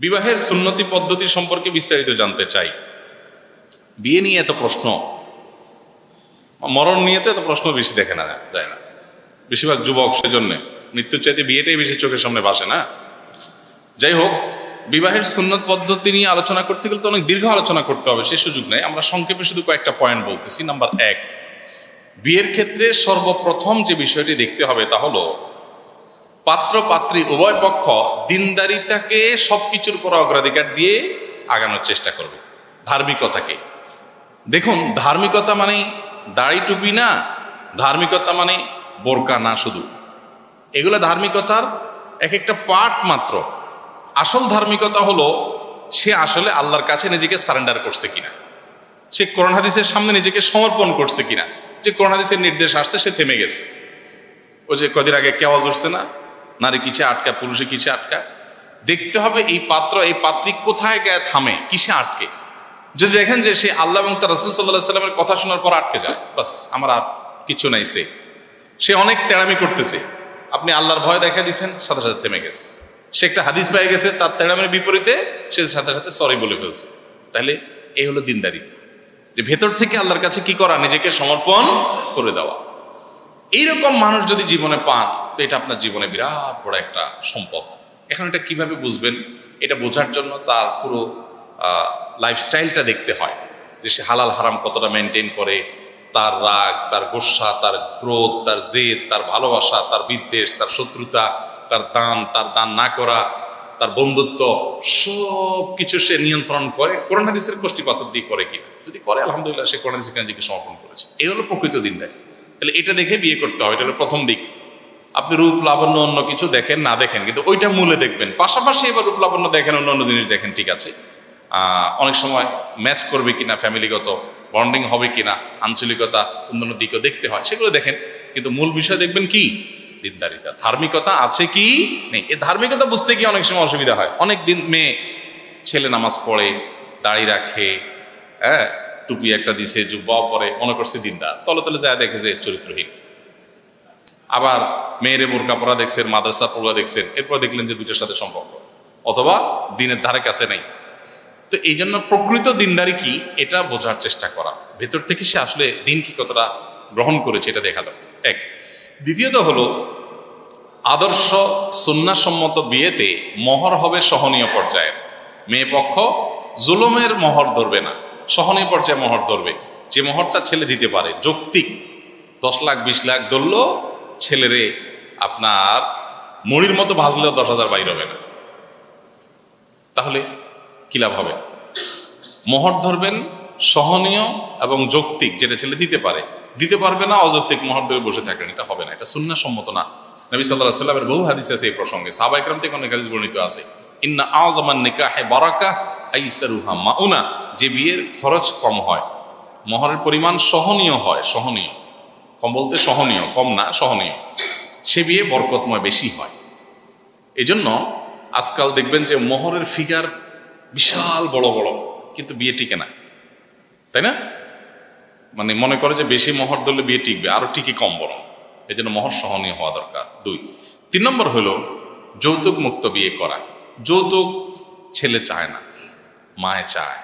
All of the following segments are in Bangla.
বিবাহের সুন্নতি পদ্ধতি সম্পর্কে বিস্তারিত জানতে চাই। বিয়ে নিয়ে এত প্রশ্ন। মরণ নিয়ে তো এত প্রশ্ন বেশি দেখে না, যায় না। বেশিরভাগ যুবক সেজন্য। মৃত্যুর চাইতে বিয়েটাই বেশি চোখের সামনে বাসে না। যাই হোক, বিবাহের সুন্নত পদ্ধতি নিয়ে আলোচনা করতে গেলে তো অনেক দীর্ঘ আলোচনা করতে হবে, সে সুযোগ নেই। আমরা সংক্ষেপে শুধু কয়েকটা পয়েন্ট বলতেছি। নাম্বার এক, বিয়ের ক্ষেত্রে সর্বপ্রথম যে বিষয়টি দেখতে হবে তা হলো পাত্র পাত্রী উভয় পক্ষ দিনদারিতাকে সব কিছুর উপর অগ্রাধিকার দিয়ে আগানোর চেষ্টা করবে। ধার্মিকতাকে। দেখুন, ধার্মিকতা মানে দাড়ি টুপি না, ধার্মিকতা মানে বোরকা না শুধু। এগুলো ধার্মিকতার এক একটা পার্ট মাত্র। আসল ধার্মিকতা হলো, সে আসলে আল্লাহর কাছে নিজেকে সারেন্ডার করছে কিনা। সে কোরআন হাদিসের সামনে নিজেকে সমর্পণ করছে কিনা। যে কোরআন হাদিসের নির্দেশ আসছে, সে থেমে গেছে। ও যে কদিন আগে কেওয়াজ উঠছে না? নারী কিসে আটকা, পুরুষে কিসে আটকা? দেখতে হবে এই পাত্র, এই পাত্রী কোথায় গায়ে থামে, কিসে আটকে? যদি দেখেন যে সে আল্লাহ এবং তার রসুল সাল্লাহ সাল্লামের কথা শোনার পর আটকে যায়, বাস, আমার আর কিছু নাই সে। সে অনেক তেড়ামি করতেছে। আপনি আল্লাহর ভয় দেখা দিয়েছেন, সাথে সাথে থেমে গেছে। সে একটা হাদিস পেয়ে গেছে, তার তেড়ামের বিপরীতে সে সাথে সাথে সরি বলে ফেলছে। তাহলে এই হলো দিনদারিতা। যে ভেতর থেকে আল্লাহর কাছে কি করা? নিজেকে সমর্পণ করে দেওয়া। এইরকম মানুষ যদি জীবনে পান তো এটা আপনার জীবনে বিরাট বড় একটা সম্পদ। এখন এটা কীভাবে বুঝবেন? এটা বোঝার জন্য তার পুরো লাইফস্টাইলটা দেখতে হয়। যে সে হালাল হারাম কতটা মেনটেন করে, তার রাগ, তার গোসা, তার ক্রোধ, তার জেদ, তার ভালোবাসা, তার বিদ্বেষ, তার শত্রুতা, তার দান তার দান না করা, তার বন্ধুত্ব সব কিছু সে নিয়ন্ত্রণ করে। কোরআন হাদিসের কোষ্টি পাথর দিয়ে করে কিনা? যদি করে, আলহামদুলিল্লাহ, সে কোরআন হাদিসের নিজেকে সমর্পণ করেছে? এই হলো প্রকৃত দিনদারি। তাহলে এটা দেখে বিয়ে করতে হবে, এটা হলো প্রথম দিক। আপনি রূপ লাবণ্য অন্য কিছু দেখেন, না দেখেন, কিন্তু ওইটা মূলে দেখবেন। পাশাপাশি এবার রূপ লাবণ্য দেখেন, অন্য অন্য জিনিস দেখেন, ঠিক আছে? অনেক সময় ম্যাচ করবে কিনা ফ্যামিলিগত বন্ডিং হবে কিনা, আঞ্চলিকতা, অন্যান্য দিকও দেখতে হয়, সেগুলো দেখেন। কিন্তু মূল বিষয় দেখবেন কি? দিনদারিতা। ধার্মিকতা আছে কি? নেই। এ ধার্মিকতা বুঝতে গিয়ে অনেক সময় অসুবিধা হয়। অনেক দিন মেয়ে ছেলে নামাজ পড়ে, দাড়ি রাখে হ্যাঁ টুপি একটা দিছে, জুব্বাও পরে, মনে করছে দিনদার। তলে তলে যায় দেখে যে চরিত্রহীন। আবার মেয়েরে বোরকা পরা দেখছেন, মাদ্রাসা পড়া দেখছেন, এরপর দেখলেন যে দুইটার সাথে সম্পর্ক। অথবা দিনের ধারে কাছে নেই। তো এই জন্য প্রকৃত দিনদারি কি? এটা বোঝার চেষ্টা করা। ভেতর থেকে সে আসলে দিন কি কতটা গ্রহণ করেছে, এটা দেখা দাও। এক। দ্বিতীয়ত হলো, আদর্শ সুন্নাসম্মত বিয়েতে মহর হবে সহনীয় পর্যায়ের। মেয়ে পক্ষ জুলুমের মহর ধরবে না। সহনীয় পর্যায়ে মহর ধরবে। যে মহরটা ছেলে দিতে পারে, যৌক্তিক। দশ লাখ, বিশ লাখ ধরলো ছেলেরে আপনার মুড়ির মতো ভাজলেও দশ হাজার বাইর হবে না। তাহলে কি লাভ হবে? মহর ধরবেন, সহনীয় এবং যৌক্তিক, যেটা ছেলে দিতে পারে। দিতে পারবে না, অযৌক্তিক মহর ধরে বসে থাকেন এটা হবে না, এটা সুন্না সম্মত না। নবী সাল্লাহ সাল্লামের বহু হাদিস আছে এই প্রসঙ্গে। সাবাইকরাম থেকে অনেক হাদিস বর্ণিত আছে। ইন্না আজমান নিকাহে বারাকা আইসারুহা মাউনা, যে বিয়ের খরচ কম হয়। মহরের পরিমাণ সহনীয় হয়, সহনীয়। কম বলতে সহনীয়, কম না, সহনীয়। সে বিয়ে বরকতময় বেশি হয়। এজন্য আজকাল দেখবেন যে মোহরের ফিগার বিশাল বড় বড়, কিন্তু বিয়ে টিকে না। তাই না? মানে মনে করে যে বেশি মোহর ধরলে বিয়ে টিকবে, আরও টিকে কম বড় এই জন্য মোহর সহনীয় হওয়া দরকার। দুই। তিন নম্বর হলো যৌতুক মুক্ত বিয়ে করা। যৌতুক ছেলে চায় না, মায়ে চায়,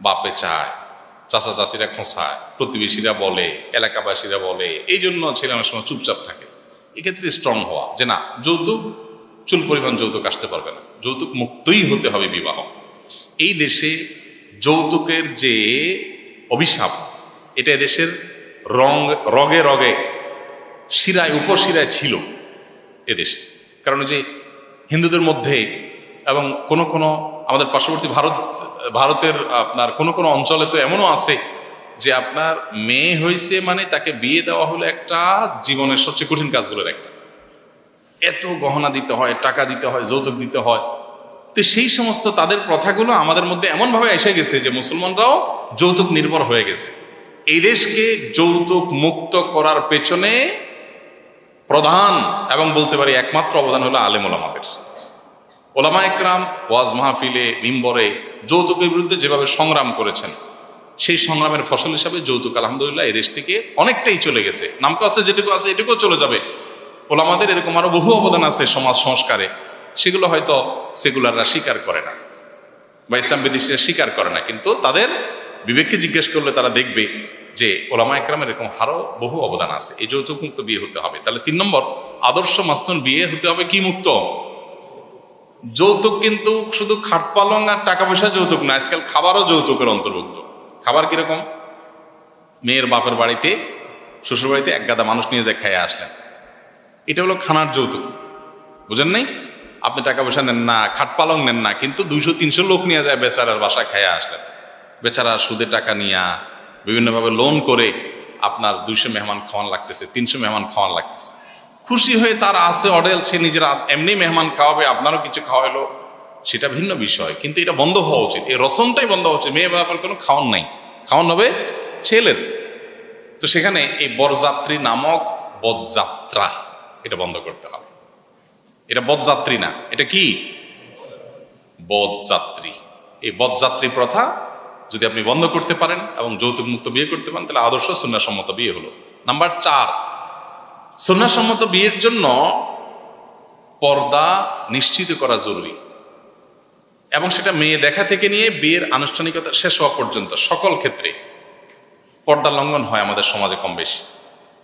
বাপে চায় চাচা চাচিরা খোঁসায় প্রতিবেশীরা বলে, এলাকাবাসীরা বলে এই জন্য ছেলে অনেক সময় চুপচাপ থাকে। এক্ষেত্রে স্ট্রং হওয়া, যে না, যৌতুক, চুল পরিমাণ যৌতুক আসতে পারবে না। যৌতুক মুক্তই হতে হবে বিবাহ। এই দেশে যৌতুকের যে অভিশাপ, এটা এদেশের রং, রগে রগে, শিরায়, উপশিরায় ছিল এদেশে কারণ যে হিন্দুদের মধ্যে এবং কোনো কোনো আমাদের পার্শ্ববর্তী ভারত, ভারতের আপনার কোনো কোনো অঞ্চলে তো এমনও আছে যে আপনার মেয়ে হয়েছে মানে তাকে বিয়ে দেওয়া হলো একটা জীবনের সবচেয়ে কঠিন কাজগুলোর একটা। এত গহনা দিতে হয়, টাকা দিতে হয়, যৌতুক দিতে হয়। তো সেই সমস্ত তাদের প্রথাগুলো আমাদের মধ্যে এমনভাবে এসে গেছে যে মুসলমানরাও যৌতুক নির্ভর হয়ে গেছে। এই দেশকে যৌতুক মুক্ত করার পেছনে প্রধান এবং বলতে পারি একমাত্র অবদান হলো আলেম ওলামাদের। ওলামা একরাম ওয়াজ মাহফিলে, মিম্বরে যৌতুকের বিরুদ্ধে যেভাবে সংগ্রাম করেছেন, সেই সংগ্রামের ফসল হিসাবে যৌতুক, আলহামদুলিল্লাহ এই দেশ থেকে অনেকটাই চলে গেছে। নামকো আছে, যেটুকু আছে, এটুকুও চলে যাবে। ওলামাদের এরকম আরও বহু অবদান আছে সমাজ সংস্কারে। সেগুলো হয়তো সেগুলাররা স্বীকার করে না বা ইসলাম বিদেশিরা স্বীকার করে না। কিন্তু তাদের বিবেককে জিজ্ঞেস করলে তারা দেখবে যে ওলামা একরামের এরকম আরও বহু অবদান আছে। এই যৌতুক মুক্ত বিয়ে হতে হবে। তাহলে তিন নম্বর, আদর্শ মাস্তুন বিয়ে হতে হবে কি মুক্ত? যৌতুক কিন্তু শুধু খাট পালং আর টাকা পয়সা যৌতুক না, আজকাল খাবারও যৌতুকের অন্তর্ভুক্ত। খাবার কীরকম? মেয়ের বাপের বাড়িতে, শ্বশুর বাড়িতে এক গাদা মানুষ নিয়ে যায় খাইয়ে আসলেন। এটা হলো খানার যৌতুক। বুঝেন নাই? আপনি টাকা পয়সা নেন না, খাট পালং নেন না, কিন্তু দুইশো, তিনশো লোক নিয়ে যায় বেচারার বাসা খাইয়ে আসলেন। বেচারা সুদে টাকা নিয়া, বিভিন্নভাবে লোন করে আপনার দুইশো মেহমান খাওয়ান লাগতেছে, তিনশো মেহমান খাওয়ান লাগতেছে। খুশি হয়ে তার আছে অডেল, সে নিজের এমনি মেহমান খাওয়াবে, আপনারও কিছু খাওয়াইলো। সেটা ভিন্ন বিষয়, কিন্তু এটা বন্ধ হওয়া উচিত। এই রসমটাই বন্ধ উচিত। মেয়ে বাবার কোনো খাওয়ান নাই। খাওয়ান হবে ছেলের। তো সেখানে এই বরযাত্রী নামক বদযাত্রা, এটা বন্ধ করতে হবে। এটা বদযাত্রী না, এটা কি? বদযাত্রী। এই বদযাত্রী প্রথা যদি আপনি বন্ধ করতে পারেন এবং যৌতুক মুক্ত বিয়ে করতে পারেন, তাহলে আদর্শ সন্ন্যাসম্মত বিয়ে হলো। নাম্বার চার সন্ন্যাসম্মত বিয়ের জন্য পর্দা নিশ্চিত করা জরুরি। এবং সেটা মেয়ে দেখা থেকে নিয়ে বিয়ের আনুষ্ঠানিকতা শেষ হওয়া পর্যন্ত সকল ক্ষেত্রে পর্দা লঙ্ঘন হয় আমাদের সমাজে কম বেশি।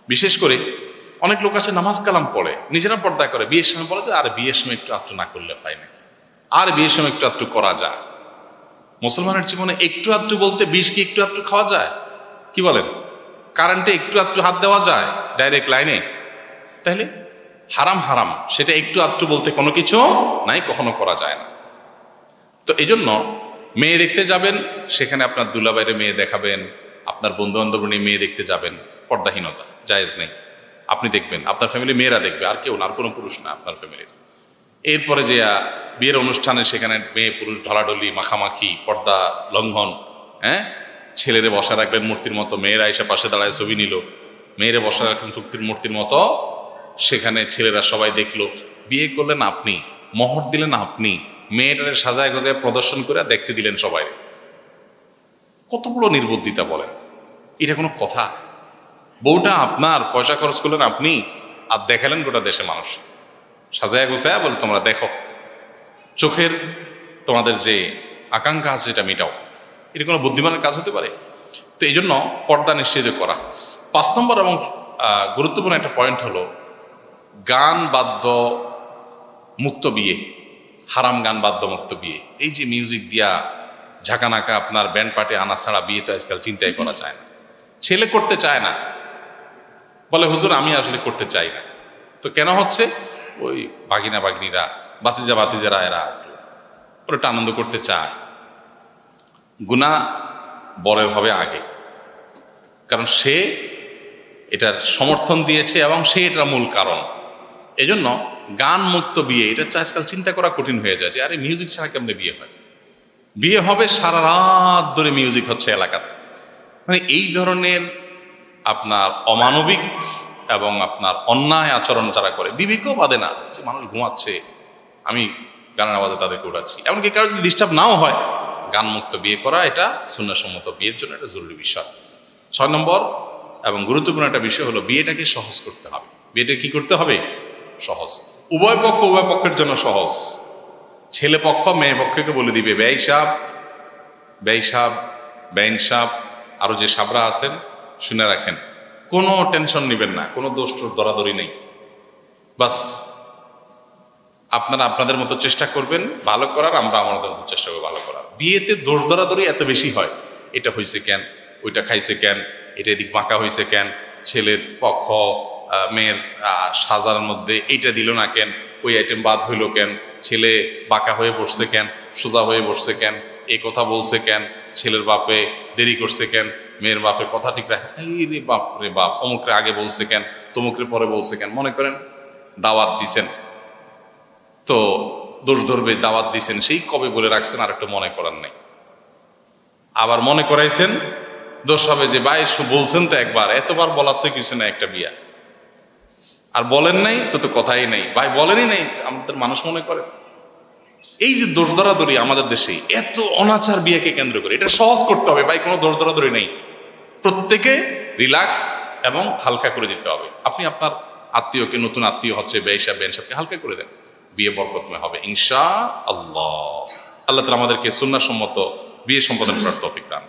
বিশেষ করে অনেক লোক আছে নামাজ কালাম পড়ে, নিজেরা পর্দা করে, বিয়ের সময় বলে যে, আর বিয়ের সময় একটু আধটু না করলে হয় না আর বিয়ের সময় একটু আধটু করা যায়? মুসলমানের জীবনে একটু আধটু বলতে বিষ কি একটু আধটু খাওয়া যায়? কি বলেন? কারেন্টে একটু আধটু হাত দেওয়া যায়? ডাইরেক্ট লাইনে? তাহলে? হারাম হারাম। সেটা একটু আধটু বলতে কোনো কিছু নাই, কখনো করা যায় না। তো এই জন্য মেয়ে দেখতে যাবেন, সেখানে আপনার দুলাবাইরে মেয়ে দেখাবেন, আপনার বন্ধু বান্ধব নিয়ে মেয়ে দেখতে যাবেন, পর্দাহীনতা, জায়েজ নেই। আপনি দেখবেন, আপনার ফ্যামিলি মেয়েরা দেখবে, আর কেউ না, আর কোনো পুরুষ না আপনার ফ্যামিলির এরপরে যে বিয়ের অনুষ্ঠানে সেখানে মেয়ে, পুরুষ ঢলাঢলি, মাখামাখি, পর্দা লঙ্ঘন হ্যাঁ? ছেলেরে বসা রাখবেন মূর্তির মতো, মেয়েরা এসে পাশে দাঁড়ায় ছবি নিল, মেয়েরে বসা রাখলেন চুক্তির মূর্তির মতো সেখানে ছেলেরা সবাই দেখল, বিয়ে করলেন আপনি, মোহর দিলেন আপনি, মেয়েটারে সাজায় গজায় প্রদর্শন করে দেখতে দিলেন সবাই কত বড় নির্বুদ্ধিতা বলেন। এটা কোনো কথা? বউটা আপনার, পয়সা খরচ করলেন আপনি, আর দেখালেন গোটা দেশে মানুষ। সাজায় গোছায় বলে, তোমরা দেখো, চোখের তোমাদের যে আকাঙ্ক্ষা আছে সেটা মেটাও। এটা কোনো বুদ্ধিমানের কাজ হতে পারে? তো এই জন্য পর্দা নিশ্চিত করা। পাঁচ নম্বর এবং গুরুত্বপূর্ণ একটা পয়েন্ট হলো গান বাদ্য মুক্ত বিয়ে, হারাম গান বাদ্য মুক্ত বিয়ে। এই যে মিউজিক দিয়া ঝাঁকানাকা আপনার ব্যান্ড পার্টি আনা ছাড়া বিয়ে তো আজকাল চিন্তাই করা যায় না। ছেলে করতে চায় না। বলে, হুজুর, আমি আসলে করতে চাই না। তো কেন হচ্ছে? ওই বাগিনা বাগিনীরা, বাতিজা বাতিজারা এরা ওরা একটু আনন্দ করতে চায়। গুণা বরের হবে আগে। কারণ সে এটার সমর্থন দিয়েছে এবং সে এটার মূল কারণ। এজন্য গান মুক্ত বিয়ে, এটা আজকাল চিন্তা করা কঠিন হয়ে যায় যে, আরে মিউজিক ছাড়া কেমনে বিয়ে হয়? বিয়ে হবে সারা রাত ধরে মিউজিক হচ্ছে এলাকাতে। মানে এই ধরনের আপনার অমানবিক এবং আপনার অন্যায় আচরণ যারা করে, বিবেকও বাদে না যে মানুষ ঘুমাচ্ছে, আমি গানের আওয়াজে তাদেরকে উড়াচ্ছি এমনকি কারও যদি ডিস্টার্ব নাও হয় গান মুক্ত বিয়ে করা এটা শূন্যসম্মত বিয়ের জন্য একটা জরুরি বিষয়। ছয় নম্বর এবং গুরুত্বপূর্ণ একটা বিষয় হলো, বিয়েটাকে সহজ করতে হবে। বিয়েটা কি করতে হবে? সহজ। উভয় পক্ষ, উভয় পক্ষের জন্য সহজ। ছেলে পক্ষ, মেয়ে পক্ষকে বলে দিবে, ব্যয় সাপ ব্যয় সাপ ব্যাইন সাপ আরও যে সাবরা আছেন, শুনে রাখেন। কোনো টেনশন নেবেন না, কোনো দোষ দরাদরি নেই। বাস, আপনারা আপনাদের মতো চেষ্টা করবেন, ভালো করার, আমরা আমাদের মতো চেষ্টা করব ভালো করার। বিয়েতে দোষ দরাদরি এত বেশি হয়, এটা হয়েছে কেন, ওইটা খাইছে কেন, এটা এদিক বাঁকা হয়েছে কেন, ছেলের পক্ষ মেয়ের সাজার মধ্যে এইটা দিল না কেন? ওই আইটেম বাদ হইল কেন? ছেলে বাঁকা হয়ে বসছে কেন? সোজা হয়ে বসছে কেন? এই কথা বলছে কেন? ছেলের বাপে দেরি করছে কেন? মেয়ের বাপে কথা ঠিক রাখে এই রে বাপ রে বাপ, অমুকরে আগে বলছে কেন? তমুকরে পরে বলছে কেন? মনে করেন দাওয়াত দিছেন। তো দোষ ধরবে, দাওয়াত দিছেন, সেই কবে বলে রাখছেন আর একটু মনে করার নেই। আবার মনে করাইছেন, দোষ হবে যে, ভাই শু- বলছেন তো একবার, এতবার বলার তো কিছু না একটা বিয়া। আর বলেন নাই, তো তো কথাই নেই। ভাই, বলেনই নাই, আমাদের মানুষ মনে করে। এই যে দোষ ধরাধরি আমাদের দেশে, এত অনাচার বিয়েকে কেন্দ্র করে, এটা সহজ করতে হবে, ভাই, কোনো দোষ ধরাধরি নেই। প্রত্যেকে রিল্যাক্স এবং হালকা করে দিতে হবে। আপনি আপনার আত্মীয়কে, নতুন আত্মীয় হচ্ছে বেশা বেনসাবকে হালকা করে দেন। বিয়ে বরকতময় হবে ইনশা আল্লাহ আল্লাহ তালা আমাদেরকে সুন্নাসম্মত বিয়ে সম্পাদন করার তৌফিক দান।